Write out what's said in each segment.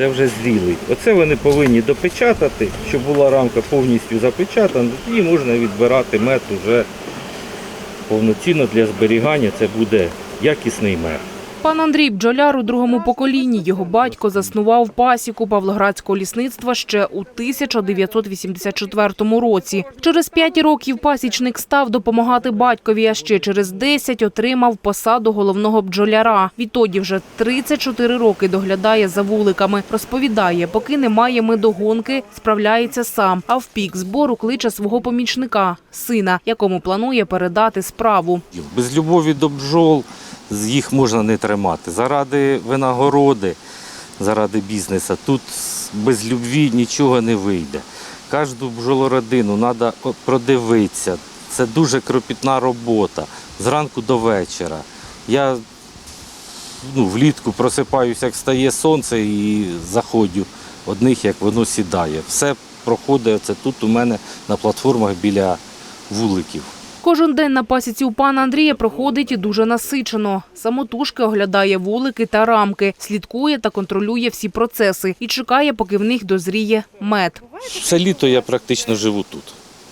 Це вже зрілий. Оце вони повинні допечатати, щоб була рамка повністю запечатана, і можна відбирати мед уже повноцінно для зберігання. Це буде якісний мед. Пан Андрій бджоляр у другому поколінні. Його батько заснував пасіку Павлоградського лісництва ще у 1984 році. Через п'ять років пасічник став допомагати батькові, а ще через 10 отримав посаду головного бджоляра. Відтоді вже 34 роки доглядає за вуликами. Розповідає, поки немає медогонки, справляється сам, а в пік збору кличе свого помічника, сина, якому планує передати справу. Без любові до бджол з- їх можна не тримати. Заради винагороди, заради бізнесу. Тут без любві нічого не вийде. Кожну бджолородину треба продивитися. Це дуже кропітна робота зранку до вечора. Я ну, влітку просипаюся, як стає сонце, і заходжу одних, як воно сідає. Все проходить це тут у мене на платформах біля вуликів. Кожен день на пасіці у пана Андрія проходить дуже насичено. Самотужки оглядає вулики та рамки, слідкує та контролює всі процеси і чекає, поки в них дозріє мед. Все літо я практично живу тут,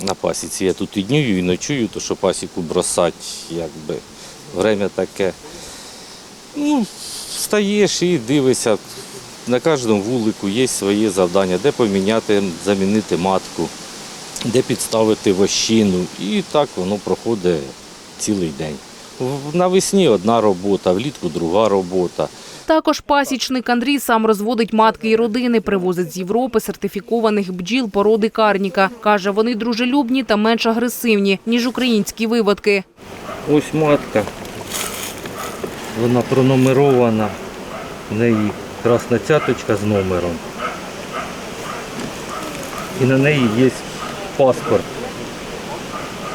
на пасіці. Я тут і днюю, і ночую, то що пасіку бросати, якби время таке. Ну, встаєш і дивишся. На кожному вулику є своє завдання, де поміняти, замінити матку, де підставити вощину. І так воно проходить цілий день. Навесні одна робота, влітку друга робота. Також пасічник Андрій сам розводить матки і родини, привозить з Європи сертифікованих бджіл породи карніка. Каже, вони дружелюбні та менш агресивні, ніж українські виводки. Ось матка. Вона пронумерована. В неї красна цяточка з номером. І на неї є паспорт.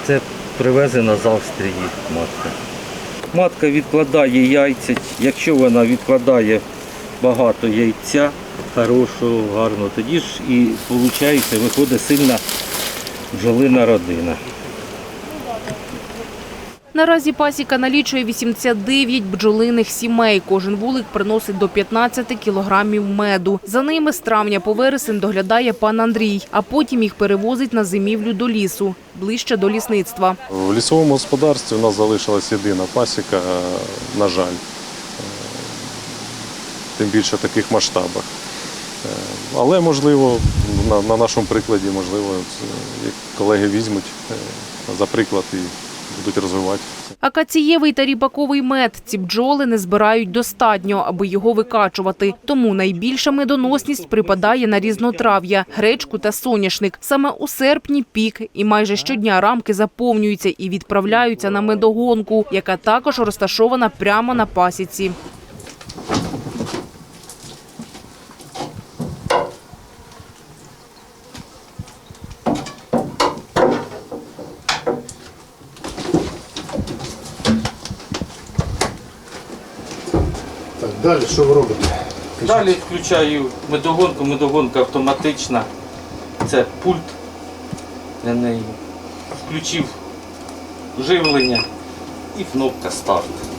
Це привезена з Австрії матка. Матка відкладає яйця. Якщо вона відкладає багато яйця, хорошого, гарного, тоді ж і виходить, виходить сильна бджолина родина. Наразі пасіка налічує 89 бджолиних сімей. Кожен вулик приносить до 15 кілограмів меду. За ними з травня по вересень доглядає пан Андрій, а потім їх перевозить на зимівлю до лісу, ближче до лісництва. В лісовому господарстві у нас залишилась єдина пасіка, е, на жаль, Е, тим більше в таких масштабах. Е, Але можливо, на, на нашому прикладі, можливо, колеги візьмуть за приклад і будуть розвивати. Акацієвий та ріпаковий мед ці бджоли не збирають достатньо, аби його викачувати. Тому найбільша медоносність припадає на різнотрав'я, гречку та соняшник. Саме у серпні пік, і майже щодня рамки заповнюються і відправляються на медогонку, яка також розташована прямо на пасіці. Далі що ви робите? Далі включаю медогонку, медогонка автоматична. Це пульт для неї. Включив живлення і кнопка старт.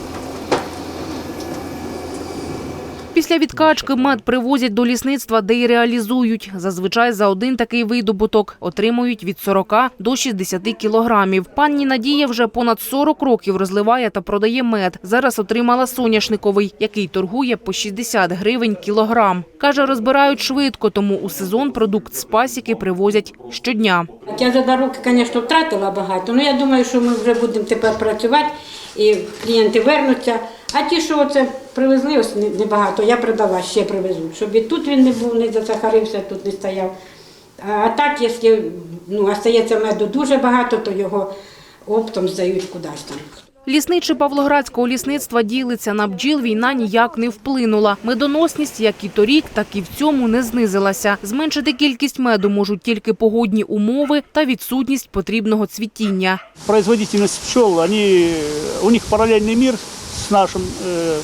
Після відкачки мед привозять до лісництва, де й реалізують. Зазвичай за один такий видобуток отримують від 40 до 60 кілограмів. Пані Надія вже понад 40 років розливає та продає мед. Зараз отримала соняшниковий, який торгує по 60 гривень кілограм. Каже, розбирають швидко, тому у сезон продукт з пасіки привозять щодня. Я за два роки, звісно, втратила багато, але я думаю, що ми вже будемо тепер працювати і клієнти вернуться. А ті, що оце привезли, ось небагато, я продала, ще привезу. Щоб і тут він не був, не засахарився, тут не стояв. А, так, якщо ну, остається меду дуже багато, то його оптом здають кудись там. Лісничий Павлоградського лісництва ділиться на бджіл війна ніяк не вплинула. Медоносність, як і торік, так і в цьому не знизилася. Зменшити кількість меду можуть тільки погодні умови та відсутність потрібного цвітіння. производительность пчел, они, у них параллельный мир с нашим. э,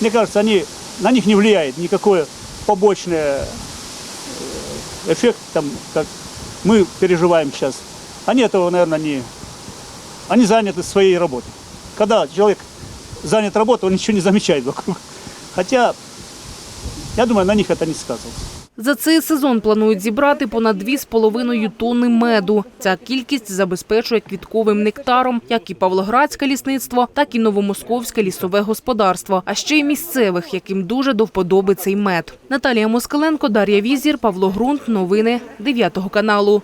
Мне кажется, они, на них не влияет никакое побочное э, эффект, там, как мы переживаем сейчас. Они этого, наверное, не... Они заняты своей работой. Когда человек занят работой, он ничего не замечает вокруг. Хотя я думаю, на них это не сказывалось. За цей сезон планують зібрати понад 2,5 тонни меду. Ця кількість забезпечує квітковим нектаром як і Павлоградське лісництво, так і Новомосковське лісове господарство, а ще й місцевих, яким дуже до вподоби цей мед. Наталія Москаленко, Дар'я Візір, Павло Грунт. Новини 9 каналу.